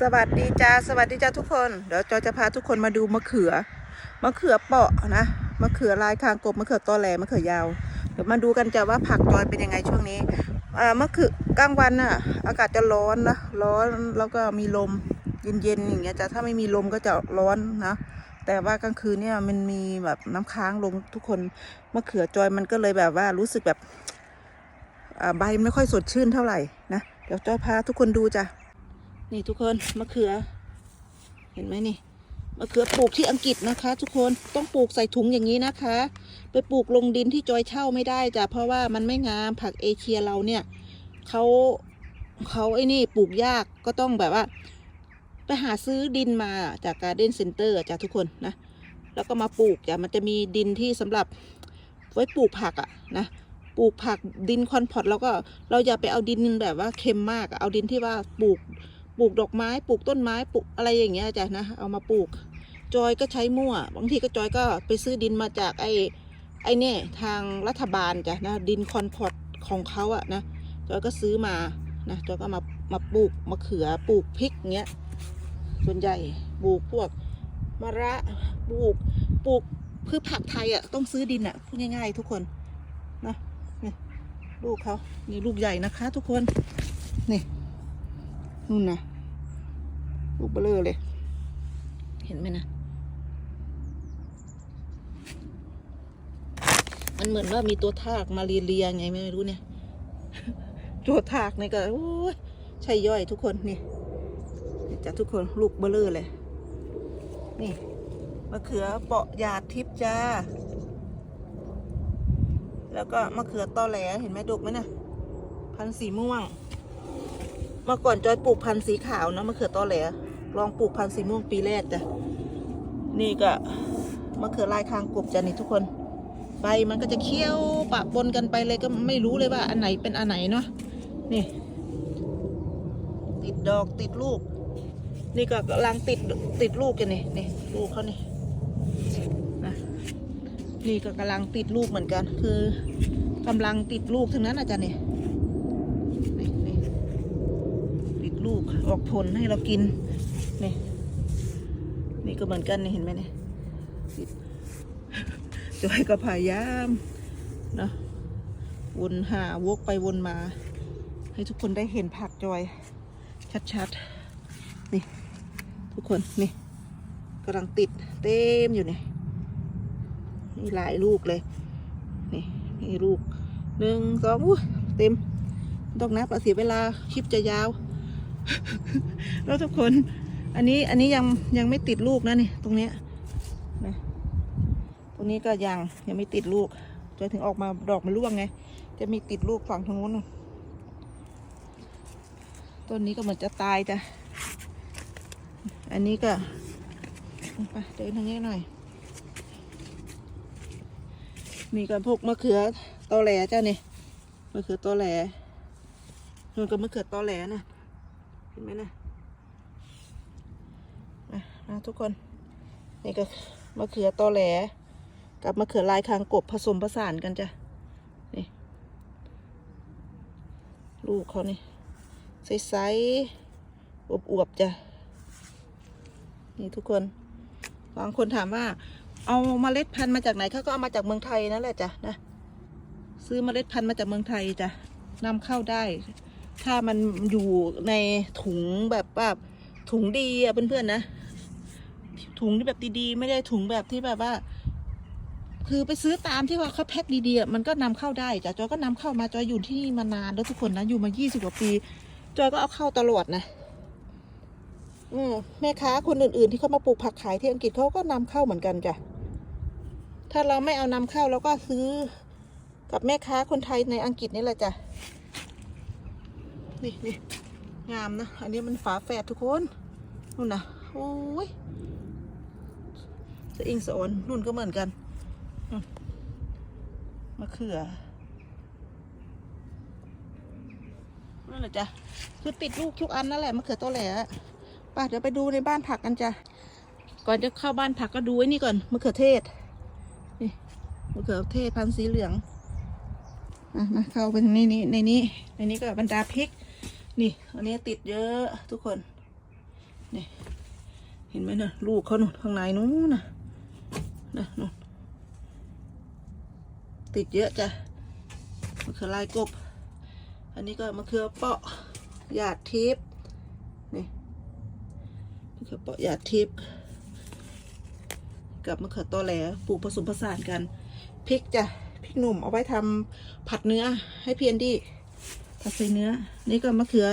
สวัสดีจ้าสวัสดีจ้าทุกคน เดี๋ยวจอยจะพาทุกคนมาดูมะเขือ มะเขือเปาะนะมะเขือลายคางกบมะเขือตอแหลมะเขือยาว เดี๋ยวมาดูกันจ้าว่าผักจอยเป็นยังไงช่วงนี้อ่ามะเขือกลางวันน่ะ อากาศจะร้อนนะร้อนแล้วก็มีลมเย็นๆอย่างเงี้ยจ้ะถ้าไม่มีลมก็จะร้อนนะแต่ว่ากลางคืนเนี่ยมันมีแบบน้ำค้างลงทุกคนมะเขือจอยมันก็เลยแบบว่ารู้สึกแบบอ่าใบไม่ค่อยสดชื่นเท่าไหร่นะเดี๋ยวจอยพาทุกคนดูจ้ะ นี่ทุกคนมะเขือ เห็นไหมนี่มะเขือปลูกที่อังกฤษนะคะ ทุกคนต้องปลูกใส่ถุงอย่างนี้นะคะ ไปปลูกลงดินที่จอยเช่าไม่ได้จ้ะเพราะว่ามันไม่งามผักเอเชียเราเนี่ยเขาเขาไอ้นี่ปลูกยากก็ต้องแบบว่า ไปหาซื้อดินมาจากการ์เด้นเซ็นเตอร์จ้ะทุกคนนะ แล้วก็มาปลูกจ้ะมันจะมีดินที่สำหรับไว้ปลูกผักอะนะปลูกผักดินคอนพอตแล้วก็เราอย่าไปเอาดินแบบว่าเค็มมากเอาดินที่ว่าปลูก ปลูกดอกไม้ปลูกต้นไม้ปลูกอะไรอย่างเงี้ยจ้ะนะเอามาปลูก จอยก็ใช้มั่ว บางทีก็จอยก็ไปซื้อดินมาจากไอ้ไอ้เนี่ยทางรัฐบาลจ้ะนะดินคอนพอตของเขาอะนะจอยก็ซื้อมานะจอยก็มามาปลูกมะเขือปลูกพริกเงี้ยส่วนใหญ่ปลูกพวกมะระปลูกปลูกพืชผักไทยอะต้องซื้อดินอะพูดง่าย ๆ ทุกคนนะนี่ลูกเขานี่ลูกใหญ่นะคะ ทุกคนนี่ นู่นนะลูกเบลอเลย เห็นไหมนะ มันเหมือนว่ามีตัวทากมาเลียๆไงไม่รู้เนี่ย ตัวทากนี่ก็โอ้ยใช่ย่อยทุกคนนี่จ้ะทุกคนลูกเบลอเลย นี่มะเขือเปาะหยาดทิพย์จ้า แล้วก็มะเขือตอแหลเห็นไหมดกไหมนะพันสีม่วง เมื่อก่อนจอยปลูกพันธุ์สีขาวนะมะเขือตอแหลลองปลูกพันธุ์สีม่วงปีแรกจ้ะนี่ก็มะเขือลายคางกบจ้ะนี่ทุกคนใบมันก็จะเคี้ยวปะปนกันไปเลยก็ไม่รู้เลยว่าอันไหนเป็นอันไหนเนาะนี่ ติดดอกติดลูก นี่ก็กำลังติดติดลูกกันนี่นี่ลูกเขานี่นะนี่ก็กำลังติดลูกเหมือนกัน คือกำลังติดลูกทั้งนั้นอาจารย์นี่นี่นี่ติด ลูกออกผลให้เรากิน นี่ นี่ก็เหมือนกันนี่เห็นไหมเนี่ยจอยก็พยายามเนาะวนหาวกไปวนมา ให้ทุกคนได้เห็นผักจอย ชัดๆ นี่ ทุกคน นี่กำลังติดเต็มอยู่เนี่ยนี่หลายลูกเลย นี่นี่ลูกหนึ่งสองอู้เต็มต้องนับเอาเสียเวลาคลิปจะยาว แล้วทุกคน อันนี้อันนี้ยังยังไม่ติดลูกนะนี่ตรงเนี้ยนะตรงนี้ก็ยังยังไม่ติดลูกจนถึงออกมาดอกมันร่วงไง จะมีติดลูกฝั่งทางนู้นต้นนี้ก็เหมือนจะตายจ้ะอันนี้ก็ไปเดินทางนี้หน่อยนี่ก็พวกมะเขือตอแหลจ้ะนี่มะเขือตอแหลนู่นก็มะเขือตอแหลนะ เห็นไหมนะอะนะทุกคน นี่ก็มะเขือตอแหล กับมะเขือลายคางกบผสมผสานกันจ้ะ นี่ ลูกเขานี่ใสๆอวบๆจ้ะ นี่ทุกคน บางคนถามว่า เอาเมล็ดพันธุ์มาจากไหนเขาก็เอามาจากเมืองไทยนั่นแหละจ้ะนะ ซื้อเมล็ดพันธุ์มาจากเมืองไทยจ้ะนำเข้าได้ ถ้ามันอยู่ในถุงแบบว่าถุงดีอะเพื่อนๆนะ ถุงที่แบบดีๆ ไม่ได้ถุงแบบที่แบบว่า คือไปซื้อตามที่ว่าเขาแพ็คดีๆมันก็นำเข้าได้จ้ะจอยก็นำเข้ามาจอยอยู่ที่นี่มานานแล้วทุกคนนะอยู่มายี่สิบกว่าปีจอยก็เอาเข้าตลอดนะอืมแม่ค้าคนอื่นๆ ที่เขามาปลูกผักขายที่อังกฤษเขาก็นำเข้าเหมือนกันจ้ะถ้าเราไม่เอานำเข้าเราก็ซื้อกับแม่ค้าคนไทยในอังกฤษนี่แหละจ้ะ นี่นี่งามนะ อันนี้มันฝาแฝดทุกคนนู่นนะโอ้ยสะอิงสะออนนู่นก็เหมือนกันอืมมะเขือนั่นแหละจ้ะคือติดลูกทุกอันนั่นแหละมะเขือตัวแหล่ป่ะเดี๋ยวไปดูในบ้านผักกันจ้ะก่อนจะเข้าบ้านผักก็ดูไอ้นี่ก่อนมะเขือเทศนี่มะเขือเทศพันธุ์สีเหลืองอะมาเข้าไปในนี้ในนี้ในนี้ก็บรรดาพริก นี่ อันนี้ติดเยอะทุกคน นี่ เห็นไหมนะลูกเขาหนุนข้างในนู้นนะนะนู่นติดเยอะจ้ะมะเขือลายกบ อันนี้ก็มะเขือเปาะหยาดทิพย์นี่มะเขือเปาะหยาดทิพย์กับมะเขือตอแหลปลูกผสมผสานกันพริกจ้ะพริกหนุ่มเอาไว้ทำผัดเนื้อให้เพียนดี ผัดใส่เนื้อ นี่ก็มะเขือ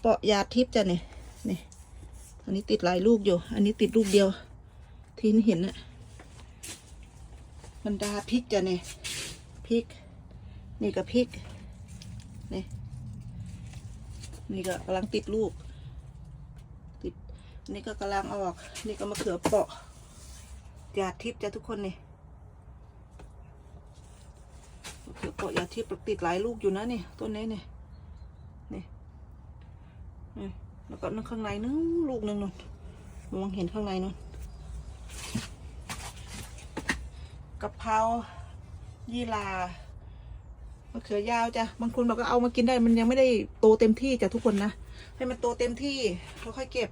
เปาะยาทิพย์จ้ะนี่ยนี่อันนี้ติดหลายลูกอยู่ อันนี้ติดลูกเดียว ที่เห็นน่ะบรรดาพริกจ้ะเนี่ยพริก นี่ก็พริก นี่ นี่ก็กำลังติดลูก ติด นี่ก็กำลังออก นี่ก็มะเขือเปาะยาทิพย์จ้ะทุกคนเนี่มะ เขือเปาะยาดทิพย์ติดหลายลูกอยู่นะนี่ต้นนี้นี่นี่นี่แล้วก็นั่งข้างในนึงลูกหนึ่งนนมองเห็นข้างในนนกะเพรายี่ลามะเขือยาวจ้ะบางคนบอกก็เอามากินได้มันยังไม่ได้โตเต็มที่จ้ะทุกคนนะให้มันโตเต็มที่แล้วค่อยเก็บ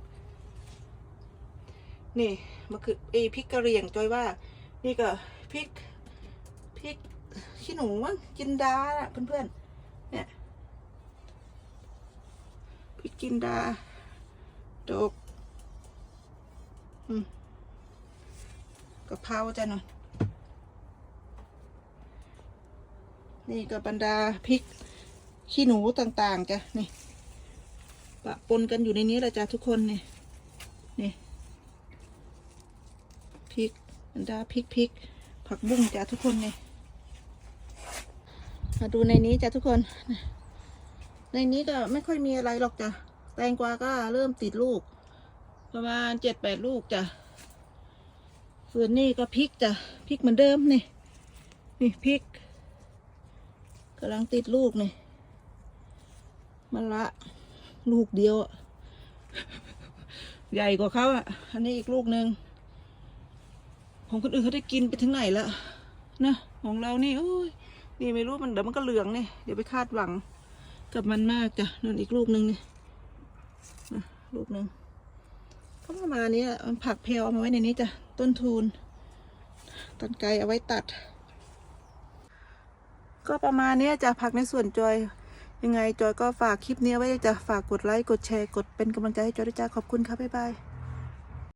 นี่มะเขือเอพริกกระเรียงจอยว่า นี่ก็พริกพริก ขี้หนูมั้งจินดาน่ะเพื่อนๆเนี่ยพริกจินดาดกอืมกะเพราจ้ะหน่อยนี่ก็บรรดาพริกขี้หนูต่างๆจ้ะนี่ปะปนกันอยู่ในนี้แหละจ้ะทุกคนนี่นี่พริกบรรดาพริกพริกผักบุ้งจ้ะทุกคนนี่ มาดูในนี้จ้ะทุกคน ในนี้ก็ไม่ค่อยมีอะไรหรอกจ้ะ แตงกวาก็เริ่มติดลูก ประมาณเจ็ดแปดลูกจ้ะ ส่วนนี่ก็พริกจ้ะ พริกเหมือนเดิมนี่ นี่พริกกำลังติดลูกนี่มันละลูกเดียว ใหญ่กว่าเขาอะ อันนี้อีกลูกหนึ่งของคนอื่นเขาได้กินไปถึงไหนแล้วนะ ของเรานี่โอ้ย นี่ไม่รู้มันเดี๋ยวมันก็เหลืองนี่เดี๋ยวไปคาดหวังกับมันมากจ้ะนั่นอีกลูกหนึ่งนี่อะลูกหนึ่งก็ประมาณนี้อะมันผักเพลเอามาไว้ในนี้จ้ะต้นทุนต้นไกเอาไว้ตัด ก็ประมาณนี้จ้ะผักในส่วนจอยยังไงจอยก็ฝากคลิปนี้ไว้จ้ะฝากกดไลค์กดแชร์กดเป็นกำลังใจให้จอยด้วยจ้าขอบคุณครับบ๊ายบาย